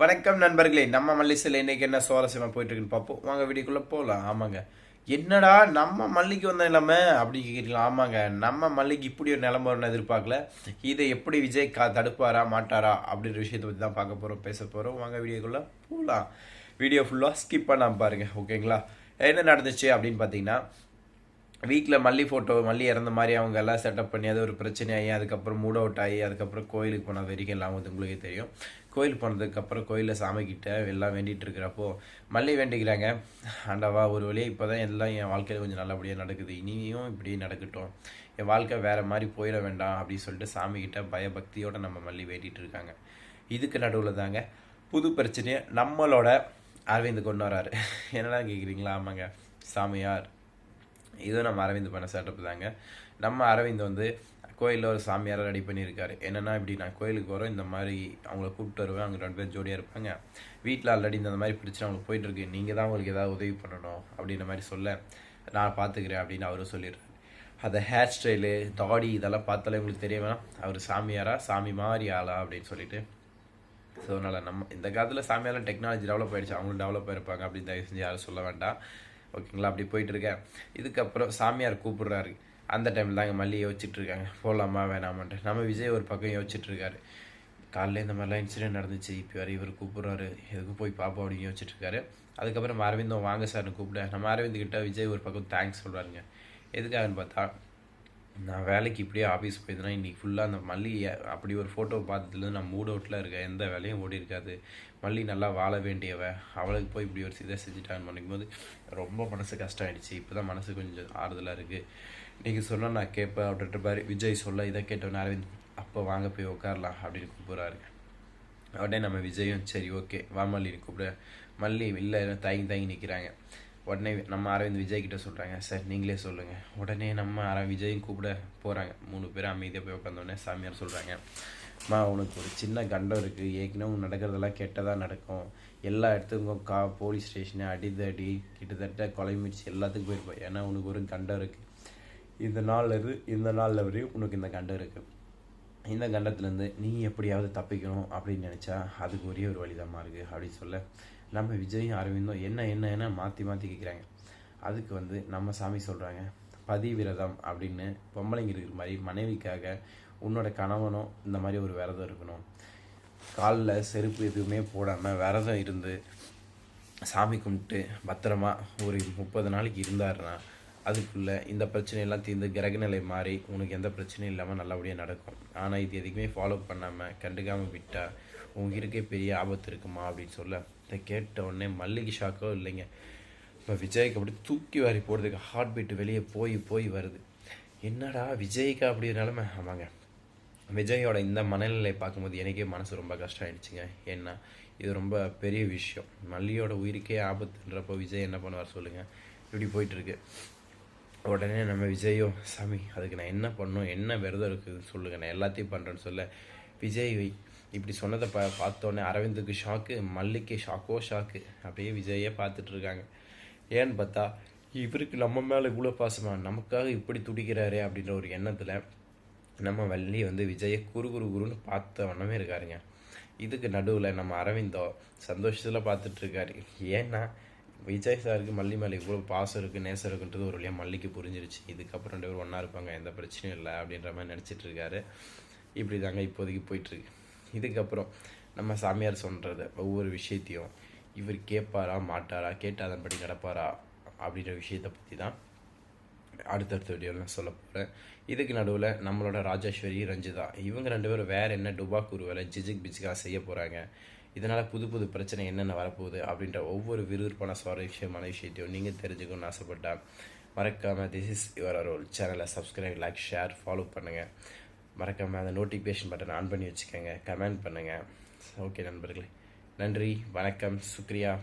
வணக்கம் நண்பர்களே நம்ம மல்லிசையில் இன்றைக்கி என்ன சுவாரஸ்யமாக போயிட்டு இருக்குன்னு பார்ப்போம். வாங்க வீடியோக்குள்ளே போகலாம் ஆமாங்க. என்னடா நம்ம மல்லிக்கு வந்த நிலைமை அப்படி கேட்குறீங்களா ஆமாங்க. நம்ம மல்லிக்கு இப்படி ஒரு நிலைமை ஒன்று எதிர்பார்க்கல. இதை எப்படி விஜய் கா தடுப்பாரா மாட்டாரா அப்படின்ற விஷயத்தை பற்றி தான் பார்க்க போகிறோம் பேச போகிறோம் வாங்க வீடியோக்குள்ளே போகலாம் வீடியோ ஃபுல்லாக ஸ்கிப் பண்ணாமல் பாருங்கள் ஓகேங்களா என்ன நடந்துச்சு அப்படின்னு பார்த்தீங்கன்னா வீட்டில் மல்லி ஃபோட்டோ மல்லி இறந்த மாதிரி அவங்க எல்லாம் செட்டப் பண்ணி அது ஒரு பிரச்சனையாகி அதுக்கப்புறம் மூட் அவுட் ஆகி அதுக்கப்புறம் கோயிலுக்கு போன வரைக்கும் எல்லாம் வந்து உங்களுக்கே தெரியும். கோயில் போனதுக்கப்புறம் கோயிலில் சாமிக்கிட்ட எல்லாம் வேண்டிகிட்டு இருக்கிறப்போ மல்லி வேண்டிக்கிறாங்க. ஆண்டவா ஒரு வழியாக இப்போ தான் எல்லாம் என் வாழ்க்கையில் கொஞ்சம் நல்லபடியாக நடக்குது. இனியும் இப்படியே நடக்கட்டும். என் வாழ்க்கை வேறு மாதிரி போயிட வேண்டாம் அப்படின்னு சொல்லிட்டு சாமிக்கிட்ட பயபக்தியோடு நம்ம மல்லி வேண்டிகிட்டு இருக்காங்க. இதுக்கு நடுவில் தாங்க புது பிரச்சனையை நம்மளோட அரவிந்த் கொண்டு வராரு. என்னடா கேட்குறீங்களா ஆமாங்க. சாமியார். இதுவும் நம்ம அரவிந்த் பண்ண செட்டப் தாங்க. நம்ம அரவிந்த் வந்து கோயிலில் ஒரு சாமியாரை ரெடி பண்ணியிருக்காரு. என்னென்னா இப்படி நான் கோயிலுக்கு வரோம் இந்த மாதிரி அவங்கள கூப்பிட்டு வருவேன் அவங்க ரெண்டு பேரும் ஜோடியாக இருப்பாங்க. வீட்டில் ஆல்ரெடி இந்த மாதிரி பிரச்சனை அவங்களுக்கு போயிட்டுருக்கு நீங்கள் தான் அவங்களுக்கு ஏதாவது உதவி பண்ணணும் அப்படின்ற மாதிரி சொல்ல நான் பார்த்துக்கிறேன் அப்படின்னு அவரும் சொல்லிடுறாரு. அந்த ஹேர் ஸ்டைலு தாடி இதெல்லாம் பார்த்தாலே உங்களுக்கு தெரிய வேணாம். அவர் சாமியாரா சாமி மாதிரி ஆளா அப்படின்னு சொல்லிட்டு. ஸோ அதனால் நம்ம இந்த காலத்தில் சாமியாரெலாம் டெக்னாலஜி டெவலப் ஆகிடுச்சு அவங்களும் டெவலப் ஆயிருப்பாங்க அப்படின்னு தயவு செஞ்சு யாரும் சொல்ல வேண்டாம். ஓகேங்களா? அப்படி போயிட்டுருக்கேன். இதுக்கப்புறம் சாமியார் கூப்பிடுறாரு. அந்த டைமில் தாங்க மல்லி யோசிச்சுட்ருக்காங்க. போகலாமா வேணாமான்ட்டு. நம்ம விஜய் ஒரு பக்கம் யோசிச்சுட்ருக்காரு. காலையில் இந்த மாதிரிலாம் இன்சிடென்ட் நடந்துச்சு. இப்போ வரை இவர் கூப்பிட்றாரு. எதுக்கும் போய் பார்ப்போம் அப்படின்னு யோசிச்சுட்ருக்காரு. அதுக்கப்புறம் அரவிந்தம் வாங்க சார்னு கூப்பிட. நம்ம அரவிந்த் கிட்ட விஜய் ஒரு பக்கம் தேங்க்ஸ் சொல்கிறாருங்க எதுக்காகன்னு பார்த்தா நான் வேலைக்கு இப்படியே ஆஃபீஸ் போயிருந்தேன்னா இன்றைக்கி ஃபுல்லாக அந்த மல்லி அப்படி ஒரு ஃபோட்டோ பார்த்ததுலேருந்து நான் மூட் அவுட்டில் இருக்கேன். எந்த வேலையும் ஓடி இருக்காது. மல்லி நல்லா வாழ வேண்டியவ. அவளுக்கு போய் இப்படி ஒரு இதை செஞ்சுட்டான்னு நினைக்கும் போது ரொம்ப மனசு கஷ்டம் ஆகிடுச்சு இப்போ தான் மனசு கொஞ்சம் ஆறுதலாக இருக்குது நீங்கள் சொன்னால் நான் கேட்பேன் அப்படின்ற மாதிரி விஜய் சொல்ல இதை கேட்டவன் அரவிந்த் அப்போ வாங்க போய் உட்காரலாம் அப்படின்னு கூப்பிட்றாரு. உடனே நம்ம விஜயும் சரி ஓகே வா மல்லி கூப்பிட. மல்லி இல்லை தயங்கி தயங்கி நிற்கிறாங்க உடனே நம்ம அரவிந்த் விஜய் கிட்ட சொல்கிறாங்க சார் நீங்களே சொல்லுங்கள் உடனே நம்ம அர விஜயும் கூப்பிட போகிறாங்க மூணு பேரும் அமைதியாக போய் உட்காந்தோடனே சாமியார் சொல்கிறாங்க மா உனக்கு ஒரு சின்ன கண்டம் இருக்குது ஏற்கனவே நடக்கிறதெல்லாம் கெட்டதாக நடக்கும். எல்லா இடத்துக்கும் கா போலீஸ் ஸ்டேஷனு அடிதடி கிட்டத்தட்ட கொலை முயற்சி எல்லாத்துக்கும் போயிருப்போம் ஏன்னா உனக்கு ஒரு கண்டம் இருக்குது இந்த நாளில் இருந்து இந்த நாளில் வரையும் உனக்கு இந்த கண்டம் இருக்குது இந்த கண்டத்துலேருந்து நீ எப்படியாவது தப்பிக்கணும் அப்படின்னு நினச்சா அதுக்கு ஒரே ஒரு வழிதாம்மா இருக்குது அப்படின்னு சொல்ல நம்ம விஜயும் அரவிந்தும் என்ன என்ன என்ன மாற்றி மாற்றி கேட்குறாங்க அதுக்கு வந்து நம்ம சாமி சொல்கிறாங்க பதி விரதம் அப்படின்னு பொம்பளைங்க இருக்கிற மாதிரி மனைவிக்காக உன்னோட கணவனும் இந்த மாதிரி ஒரு விரதம் இருக்கணும். காலில் செருப்பு எதுவுமே போடாமல் விரதம் இருந்து சாமி கும்பிட்டு பத்திரமா ஒரு முப்பது நாளைக்கு இருந்தாருன்னா அதுக்குள்ளே இந்த பிரச்சனையெல்லாம் தீர்ந்து கிரகநிலை மாறி உனக்கு எந்த பிரச்சனையும் இல்லாமல் நல்லபடியாக நடக்கும். ஆனால் இது எதுக்குமே ஃபாலோ பண்ணாமல் கண்டுக்காமல் விட்டால் உங்களுக்கே பெரிய ஆபத்து இருக்குமா அப்படின்னு சொல்ல இதை கேட்ட உடனே மல்லிகை ஷாக்கோ இல்லைங்க. இப்போ விஜய்க்கு அப்படி தூக்கி வாரி போடுறதுக்கு ஹார்ட் பீட் வெளியே போய் போய் வருது. என்னடா விஜய்க்கு அப்படி நிலமை? ஆமாங்க. விஜயோட இந்த மனநிலையை பார்க்கும்போது எனக்கே மனசு ரொம்ப கஷ்டம் ஆயிடுச்சுங்க ஏன்னா இது ரொம்ப பெரிய விஷயம். மல்லியோட உயிருக்கே ஆபத்துன்றப்போ விஜய் என்ன பண்ணுவார் சொல்லுங்கள் இப்படி போயிட்டுருக்கு. உடனே நம்ம விஜயோ சாமி அதுக்கு நான் என்ன பண்ணணும்? என்ன விரதம் இருக்குதுன்னு சொல்லுங்கள் நான் எல்லாத்தையும் பண்ணுறேன்னு சொல்ல விஜய் வை இப்படி சொன்னதை பா பார்த்தோன்னே அரவிந்துக்கு ஷாக்கு மல்லிக்கு ஷாக்கோ ஷாக்கு அப்படியே விஜயே பார்த்துட்ருக்காங்க ஏன்னு பார்த்தா இவருக்கு நம்ம மேலே இவ்வளோ பாசமா? நமக்காக இப்படி துடிக்கிறாரே அப்படின்ற ஒரு எண்ணத்தில் நம்ம வள்ளி வந்து விஜயை குரு குரு குருன்னு பார்த்த வண்ணமே இருக்காருங்க. இதுக்கு நடுவில் நம்ம அரவிந்தோ சந்தோஷத்தில் பார்த்துட்ருக்காரு ஏன்னா விஜய் சாருக்கு மல்லி மேலே இவ்வளோ பாசம் இருக்குது நேசம் இருக்குன்றது ஒரு வழியாக மல்லிக்கு புரிஞ்சிருச்சு. இதுக்கப்புறம் ரெண்டு பேரும் ஒன்றா இருப்பாங்க எந்த பிரச்சனையும் இல்லை அப்படின்ற மாதிரி நினச்சிட்ருக்காரு இப்படி தாங்க இப்போதைக்கு போயிட்டுருக்கு இதுக்கப்புறம் நம்ம சாமியார் சொல்கிறது ஒவ்வொரு விஷயத்தையும் இவர் கேட்பாரா மாட்டாரா கேட்டு அதன்படி நடப்பாரா அப்படின்ற விஷயத்தை பற்றி தான் அடுத்தடுத்த வீடியோவில் நான் சொல்ல போகிறேன் இதுக்கு நடுவில் நம்மளோட ராஜேஸ்வரி ரஞ்சிதா இவங்க ரெண்டு பேரும் வேறு என்ன டுபாக்கூர் வேலை ஜிஜிக் பிஜிக்காக செய்ய போகிறாங்க இதனால் புது புது பிரச்சனை என்னென்ன வரப்போகுது அப்படின்ற ஒவ்வொரு விறுவிறுப்பான சுவாரஸ்யமான விஷயத்தையும் நீங்கள் தெரிஞ்சுக்கணும்னு ஆசைப்பட்டால் மறக்காமல் திஸ் இஸ் யுவர் ரோல் சேனலை சப்ஸ்கிரைப் லைக் ஷேர் ஃபாலோ பண்ணுங்கள் மறக்காமல் அந்த நோட்டிஃபிகேஷன் பட்டன் ஆன் பண்ணி வச்சுக்கோங்க. கமெண்ட் பண்ணுங்கள் ஓகே நண்பர்களே. நன்றி. வணக்கம். சுக்ரியா.